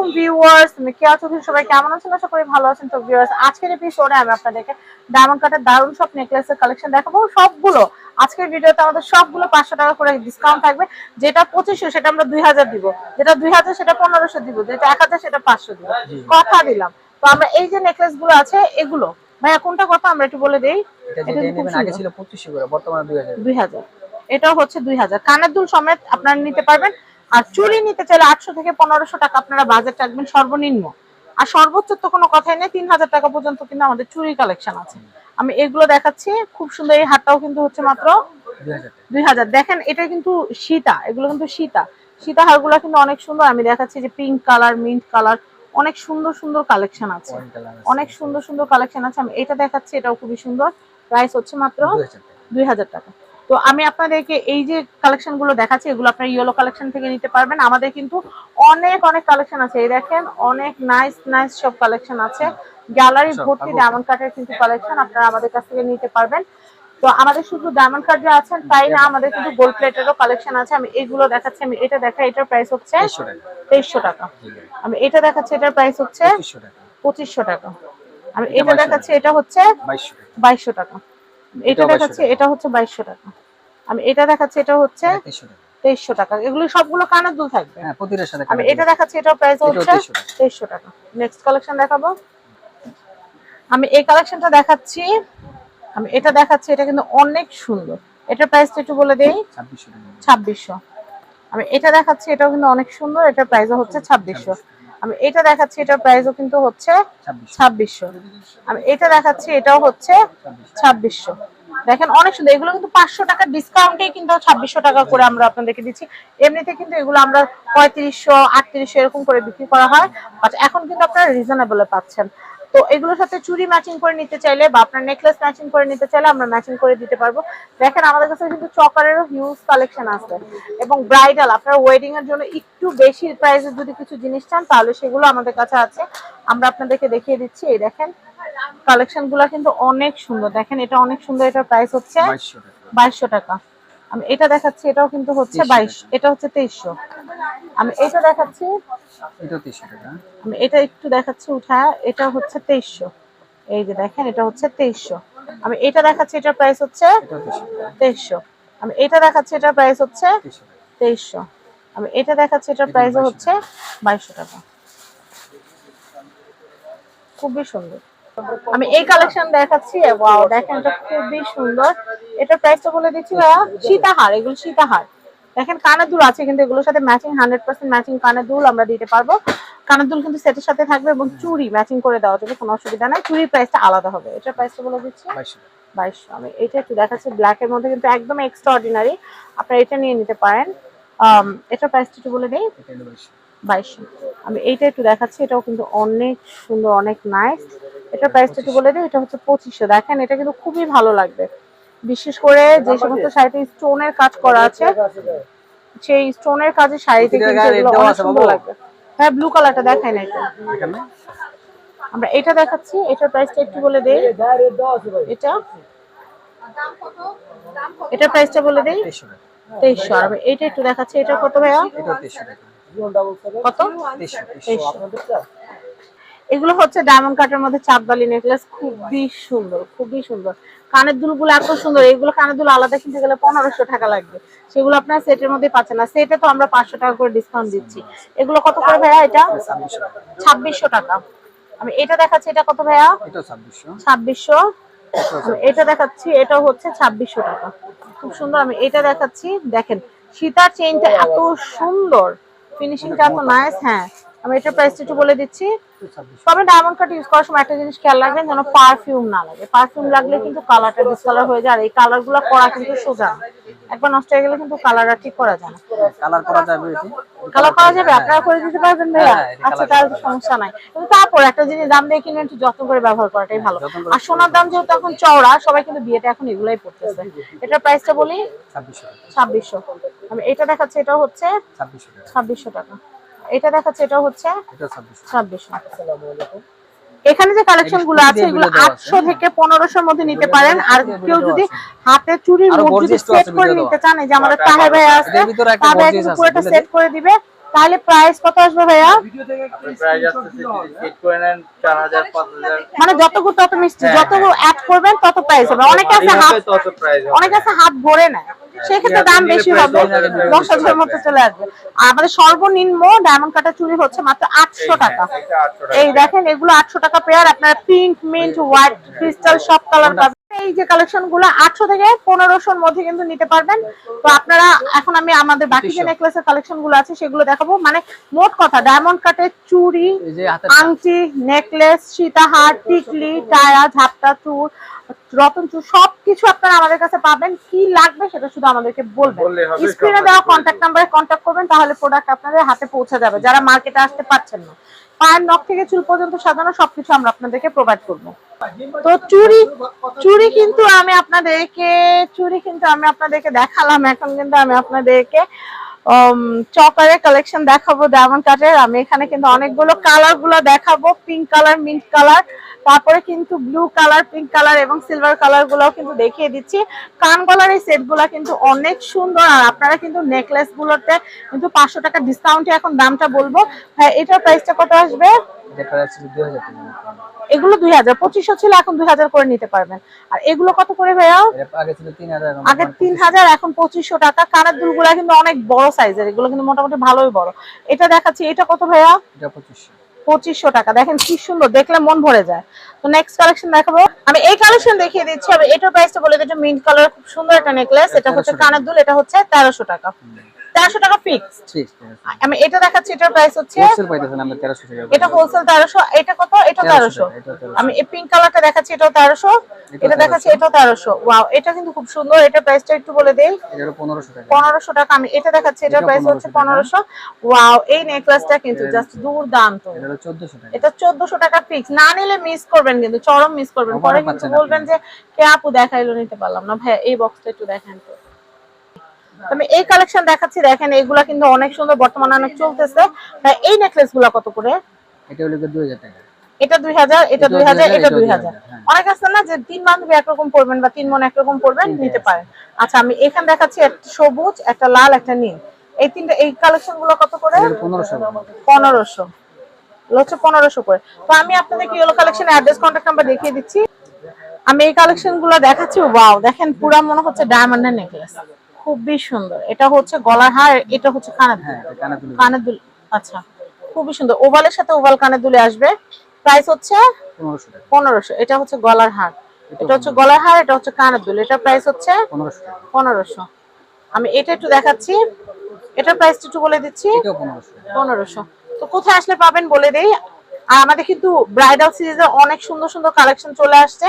আলাইকুম ভিউয়ার্স আমি কেয়া চৌধুরী সবাই কেমন আছেন? আশা করি ভালো আছেন। তো ভিউয়ার্স আজকের এপিসোডে আমি আপনাদেরকে ডায়মন্ড কাটের দারুণ সব নেকলেসের কালেকশন দেখাবো। সবগুলো আজকের ভিডিওতে আমাদের সবগুলো পাঁচশো টাকা করে ডিসকাউন্ট থাকবে। যেটা পঁচিশশো সেটা আমরা দুই হাজার দিব। যেটা দুই হাজার সেটা পনেরোশো দিব। যেটা এক হাজার সেটা পাঁচশো দিব। কথা দিলাম। তো আমরা এই যে নেকলেসগুলো আছে এগুলো ভাইয়া কোনটা কথা আমরা একটু বলে দেই? এটা এটা যেটা খুব নেবেন আগে ছিল 2500 করে বর্তমানে দুই হাজার। এটাও হচ্ছে দুই হাজার। কানের দুল সমেত আপনারা নিতে পারবেন। আর চুরি নিতে চাইলে আটশো থেকে পনেরোশো টাকা আপনারা বাজেট রাখবেন সর্বনিম্ন। আর সর্বোচ্চ তো কোনো কথাই নেই তিন হাজার টাকা পর্যন্ত কিন্তু আমাদের চুড়ি কালেকশন আছে। আমি এগুলো দেখাচ্ছি খুব সুন্দর এই হাতটাও কিন্তু হচ্ছে মাত্র দুই হাজার। দেখেন এটা কিন্তু সীতা এগুলো কিন্তু সীতা। সীতা হারগুলো কিন্তু অনেক সুন্দর আমি দেখাচ্ছি যে পিঙ্ক কালার মিন্ট কালার অনেক সুন্দর সুন্দর কালেকশন আছে। অনেক সুন্দর সুন্দর কালেকশন আছে আমি এটা দেখাচ্ছি এটাও খুবই সুন্দর। প্রাইস হচ্ছে মাত্র দুই হাজার টাকা। তো আমি আপনাদেরকে এই যে কালেকশনগুলো দেখাচ্ছি এগুলো আপনার ইয়েলো কালেকশন থেকে নিতে পারবেন। আমাদের কিন্তু অনেক অনেক কালেকশন আছে। এই দেখেন অনেক নাইস নাইস সব কালেকশন আছে। গ্যালারি ভর্তি আবু। ডায়মন্ড কাটের কিন্তু কালেকশন আপনারা আমাদের কাছ থেকে নিতে পারবেন। তো আমাদের শুধু ডায়মন্ড কার্ড যে আছেন তাই না আমাদের কিন্তু গোল্ড প্লেটেরও কালেকশন আছে। আমি এগুলো দেখাচ্ছি আমি এটা দেখা এটার প্রাইস হচ্ছে 2300 টাকা। তেইশশো টাকা। আমি এটা দেখাচ্ছি এটার প্রাইস হচ্ছে 2500 টাকা। পঁচিশশো টাকা। আমি এটা এটা 2200 দেখাচ্ছি এটা হচ্ছে 2200 টাকা। বাইশশো টাকা। এটা এটাও 2200 দেখাচ্ছি এটা হচ্ছে বাইশশো টাকা। আমি এটা দেখাচ্ছি এটা হচ্ছে 2300 টাকা। তেইশশো টাকা। এগুলো সবগুলো কানের দুল থাকবে। হ্যাঁ আমি এটা দেখাচ্ছি এটার প্রাইস হচ্ছে 2300 টাকা। তেইশশো টাকা। নেক্সট কালেকশন দেখাবো। আমি এই কালেকশনটা দেখাচ্ছি আমি এটা দেখাচ্ছি এটা কিন্তু অনেক সুন্দর। এটার প্রাইসটা একটু বলে দেই। ছাব্বিশশো আমি এটা দেখাচ্ছি এটাও কিন্তু অনেক সুন্দর। এটার প্রাইসও হচ্ছে ছাব্বিশশো। আমি এটা দেখাচ্ছি এটার প্রাইসও কিন্তু হচ্ছে ছাব্বিশশো। আমি এটা দেখাচ্ছি এটাও হচ্ছে ছাব্বিশশো। দেখেন অনেক সুন্দর। এগুলো কিন্তু পাঁচশো টাকা ডিসকাউন্টে কিন্তু ছাব্বিশশো টাকা করে আমরা আপনাদেরকে দিচ্ছি। এমনিতে কিন্তু এগুলো আমরা পঁয়ত্রিশশো, আটত্রিশশো এরকম করে বিক্রি করা হয়। বাট এখন কিন্তু আপনারা রিজনেবলে পাচ্ছেন। তো এগুলোর সাথে চুড়ি ম্যাচিং করে নিতে চাইলে বা আপনার নেকলেস ম্যাচিং করে নিতে চাইলে আমরা ম্যাচিং করে দিতে পারব। দেখেন আমাদের কাছে কিন্তু চকারেরও হিউজ কালেকশন আছে এবং ব্রাইডাল আপনার ওয়েডিং এর জন্য একটু বেশি প্রাইসের যদি কিছু জিনিস চান তাহলে সেগুলো আমাদের কাছে আছে। আমরা আপনাদেরকে দেখিয়ে দিচ্ছি এই দেখেন। কালেকশনগুলা কিন্তু অনেক সুন্দর। দেখেন এটা অনেক সুন্দর এটার প্রাইস হচ্ছে বাইশশো টাকা। আমি এটা দেখাচ্ছি এটাও কিন্তু হচ্ছে 2300 বাইশ এটা হচ্ছে তেইশশো। আমি এটা দেখাচ্ছি। এটাও 2300 টাকা। আমি এটা একটু দেখাচ্ছি উঠায় এটা হচ্ছে তেইশশো। এই যে দেখেন এটা হচ্ছে তেইশশো। আমি এটা দেখাচ্ছি এটার প্রাইস হচ্ছে 2300 তেইশশো। আমি এটা দেখাচ্ছি এটার প্রাইস হচ্ছে 2300 তেইশশো। আমি এটা দেখাচ্ছি এটার এটা প্রাইস হচ্ছে বাইশশো টাকা। খুবই সুন্দর। আমি এই কালেকশন দেখাচ্ছি ওয়াও দেখেন এটা খুবই সুন্দর। এটার প্রাইসটা বলে দিচ্ছি সীতাহার এগুলো সীতাহার। দেখেন কানের দুল আছে কিন্তু এগুলোর সাথে ম্যাচিং হান্ড্রেড পার্সেন্ট ম্যাচিং কানের দুল আমরা দিতে পারব। কানের দুল কিন্তু সেটের সাথে থাকবে এবং চুড়ি ম্যাচিং করে দেওয়া যাবে কোনো অসুবিধা নাই। চুড়ির প্রাইসটা আলাদা হবে। এটার প্রাইসটা বলে দিচ্ছি। 2200 টাকা। বাইশশো। আমি এটা একটু দেখাচ্ছি। ব্ল্যাক এর মধ্যে কিন্তু একদম এক্সট্রা অর্ডিনারি আপনারা এটা নিয়ে নিতে পারেন। এটার প্রাইসটা একটু বলে দিই। এটা হলো 2200 বাইশশো। আমি এইটা একটু দেখাচ্ছি। এটাও কিন্তু অনেক সুন্দর অনেক নাইস এটার প্রাইসটা একটু বলে দিই। এটা হচ্ছে পঁচিশশো। দেখেন এটা কিন্তু খুবই ভালো লাগবে। বিশেষ করে যে সমস্ত শাড়িতে স্টোনের কাজ করা আছে। সেই স্টোনের কাজে শাড়িতে কিন্তু এগুলো অনেক সুন্দর লাগবে। হ্যাঁ ব্লু কালারটা দেখাই না এটা আমরা এটা দেখাচ্ছি এটার প্রাইসটা একটু বলে দেই। এটা? এটার প্রাইসটা বলে দেই? 2300 টাকা। তেইশশো। আর এইটা একটু দেখাচ্ছি এটা কত ভাইয়া? এটাও 2300 কত? 2300 তেইশশো। এগুলো হচ্ছে ডায়মন্ড কাটের মধ্যে চাঁদবালি নেকলেস খুবই সুন্দর খুবই সুন্দর। কানের দুলগুলো এত সুন্দর এগুলো কানের দুল আলাদা কিনতে গেলে পনেরোশো টাকা লাগবে। সেগুলো আপনার সেটের মধ্যে পাচ্ছেন। না সেটে তো আমরা পাঁচশো টাকা করে ডিসকাউন্ট দিচ্ছি। এগুলো কত করে ভাইয়া এটা? ছাব্বিশশো টাকা। আমি এটা দেখাচ্ছি এটা কত ভাইয়া? ছাব্বিশশো। এটা দেখাচ্ছি এটা হচ্ছে ছাব্বিশশো টাকা। খুব সুন্দর আমি এটা দেখাচ্ছি। দেখেন সীতার চেইনটা এত সুন্দর। ফিনিশিংটা এত নাইস হ্যাঁ। আমি এটা প্রাইসটা একটু বলে দিচ্ছি। তবে ডায়মন্ড কাট ইউজ করার সময় একটা জিনিস খেয়াল রাখবেন যেন পারফিউম না লাগে। পারফিউম লাগলে কিন্তু কালারটা ডিসকালার হয়ে যায় আর এই কালারগুলো করা কিন্তু সোজা একবার নষ্ট হয়ে গেলে কিন্তু কালারটা ঠিক করা যায় না। কালার করা যাবে কালার করা যাবে আপনারা করে দিতে পারবেন ভাইয়া। হ্যাঁ, আচ্ছা তাহলে সমস্যা নাই। কিন্তু তারপর একটা জিনিস দাম দিয়ে কিনে একটু যত্ন করে ব্যবহার করাটাই ভালো। আর সোনার দাম যেহেতু এখন চওড়া সবাই কিন্তু বিয়েতে এখন এগুলাই পড়তেছে। এটার প্রাইসটা বলি? 2600 টাকা ছাব্বিশশো। আমি এটা দেখাচ্ছি এটা হচ্ছে 2600 ছাব্বিশশো টাকা। এটা দেখাচ্ছে এটা হচ্ছে ছাব্বিশশো। এখানে যে কালেকশনগুলো আছে এগুলো আটশো থেকে পনেরোশোর মধ্যে নিতে পারেন। আর কেউ যদি হাতে মুখ যদি সেট করে নিতে চান এই যে আমাদের তাহে ভাই আছে এটার ভিতরে একটা তাহে gorgeous আছে, পুরোটা সেট করে দিবে। তাহলে প্রাইস কত আসবে ভাইয়া? চার মানে যতগুলো তত মিষ্টি হ্যাঁ, যত হ্যাঁ। অ্যাড করবেন তত প্রাইস হবে। অনেকে আছে হাত অনেকে আছে হাত ভরে নেয়। সেক্ষেত্রে দাম বেশি হবে। দশ হাজারের মতো চলে আসবে। আর আমাদের সর্বনিম্ন ডায়মন্ড কাটা চুরি হচ্ছে মাত্র আটশো টাকা। এই দেখেন এগুলো আটশো টাকা পেয়ার। আপনার পিঙ্ক মিন্ট হোয়াইট ক্রিস্টাল সব কালার পাবেন এই যে কালেকশনগুলো আটশো থেকে পনেরোশোর মধ্যে কিন্তু নিতে পারবেন। তো আপনারা এখন আমি আমাদের বাকি যে নেকলেসের কালেকশনগুলো আছে সেগুলো দেখাবো। মানে মোট কথা ডায়মন্ড কাটের চুড়ি আংটি নেকলেস সীতাহার টিকলি টায়া ঝাপটা চুর রতন চুর সবকিছু আপনারা আমাদের কাছে পাবেন। কি লাগবে সেটা শুধু আমাদেরকে বলবেন। স্ক্রিনে দেওয়া কন্ট্যাক্ট নাম্বারে কন্ট্যাক্ট করবেন তাহলে প্রোডাক্ট আপনাদের হাতে পৌঁছে যাবে। যারা মার্কেটে আসতে পারছেন না পায়ের নখ থেকে চুল পর্যন্ত সাজানো সবকিছু আমরা আপনাদেরকে প্রোভাইড করব। তো চুড়ি চুড়ি কিন্তু আমি আপনাদেরকে চুড়ি কিন্তু আমি আপনাদেরকে দেখালাম। এখন কিন্তু আমি আপনাদেরকে চকারের কালেকশন দেখাবো ডায়মন্ড কাটের আমি এখানে কিন্তু অনেকগুলো কালারগুলো দেখাবো পিঙ্ক কালার মিন্ট কালার তারপরে কিন্তু ব্লু কালার পিঙ্ক কালার এবং সিলভার কালারগুলো কিন্তু দেখিয়ে দিচ্ছি। কান গলার এই সেটগুলা কিন্তু অনেক সুন্দর, আর আপনারা কিন্তু নেকলেস গুলোতে কিন্তু পাঁচশো টাকা ডিসকাউন্টে এখন দামটা বলব। হ্যাঁ এটার প্রাইসটা কত আসবে? এগুলো দুই হাজার পঁচিশশো ছিল এখন দুই হাজার করে নিতে পারবেন। আর এগুলো কত করে ভাইয়া আগে তিন হাজার এখন পঁচিশশো। টাকা। কানের দুলগুলা কিন্তু অনেক বড় সাইজের এগুলো কিন্তু মোটামুটি ভালোই বড়। এটা দেখাচ্ছি এটা কত ভাইয়া? পঁচিশশো। পঁচিশশো টাকা। দেখেন কি সুন্দর দেখলে মন ভরে যায়। তো নেক্সট কালেকশন দেখাবো। আমি এই কালেকশন দেখিয়ে দিচ্ছি আমি এটার প্রাইসটা বলে দিচ্ছি মিন্ট কালার খুব সুন্দর একটা নেকলেস এটা হচ্ছে কানের দুল এটা হচ্ছে তেরোশো টাকা। তেরোশো টাকা ফিক্স আমি এটা দেখাচ্ছি এটার প্রাইস হচ্ছে হোলসেল পাইতেছেন আমরা তেরোশো টাকা এটা হোলসেল তেরোশো এটা কত? এটা তেরোশো টাকা, এটা 1300 আমি এই পিঙ্ক কালারটা দেখাচ্ছি এটাও তেরোশো। এটাও এটা দেখাচ্ছি এটাও তেরোশো। ওয়াও এটা কিন্তু খুব সুন্দর এটা প্রাইসটা একটু বলে দেই। এটা হলো পনেরোশো টাকা। পনেরোশো টাকা আমি এটা দেখাচ্ছি এটার প্রাইস হচ্ছে 1500 ওয়াও এই নেকলেসটা কিন্তু জাস্ট দুর্দান্ত। এটা টাকা। এটা চোদ্দশো টাকা ফিক্স না নিলে মিস করবেন কিন্তু চরম মিস করবেন। পরে কিন্তু বলবেন যে কে আপু দেখাইলো নিতে পারলাম না। ভাই এই বক্সটা একটু দেখেন তো। আমি এই কালেকশন দেখাচ্ছি দেখেন এগুলা কিন্তু অনেক সুন্দর বর্তমানে অনেক চলতেছে। এই নেকলেসগুলা কত করে? এটা হলো দুই হাজার টাকা? এটা 2000, 2000। অনেক আছে না যে তিন বান্ধবী একরকম পড়বেন বা তিন মন একরকম পড়বেন নিতে পারেন। আচ্ছা আমি এখানে দেখাচ্ছি একটা সবুজ একটা লাল একটা নীল। এই তিনটা এই কালেকশনগুলো কত করে? হচ্ছে করে। তো আমি আপনাদেরকে Yellow collection address contact number দেখিয়ে দিচ্ছি। আমি এই কালেকশনগুলো দেখাচ্ছি ওয়াও দেখেন পুরা মনে হচ্ছে ডায়মন্ডের নেকলেস খুবই সুন্দর। এটা হচ্ছে গলার হার এটা হচ্ছে কানের দুল এটা কানের দুল আচ্ছা খুবই সুন্দর। ওভালের সাথে ওভাল কানের দুলে আসবে। প্রাইস হচ্ছে পনেরোশো এটা হচ্ছে গলার হার। এটা হচ্ছে গলার হার এটা হচ্ছে কানের দুল এটা প্রাইস হচ্ছে পনেরোশো আমি এটা একটু দেখাচ্ছি। এটার প্রাইস একটু বলে দিচ্ছি। পনেরোশো পনেরোশো। তো কোথায় আসলে পাবেন বলে দেই। আর আমাদের কিন্তু ব্রাইডাল সিরিজের অনেক সুন্দর সুন্দর কালেকশন চলে আসছে।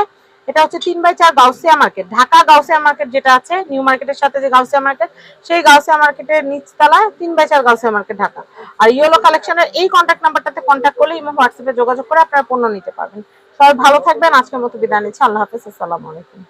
এটা হচ্ছে তিন বাই চার গাউসিয়া মার্কেট। ঢাকা গাউসিয়া মার্কেট যেটা আছে, নিউ মার্কেটের সাথে যে গাউসিয়া মার্কেট, সেই গাউসিয়া মার্কেটের নিচতলায় তিন বাই চার গাউসিয়া মার্কেট ঢাকা। আর ইয়েলো কালেকশনের এই কন্ট্যাক্ট নাম্বারটাতে কন্ট্যাক্ট করলে ইমো, হোয়াটসঅ্যাপে যোগাযোগ করে আপনারা পণ্য নিতে পারবেন। সবাই ভালো থাকবেন, আজকের মতো বিদায় নিচ্ছি। আল্লাহ হাফিজ, আসসালামু আলাইকুম।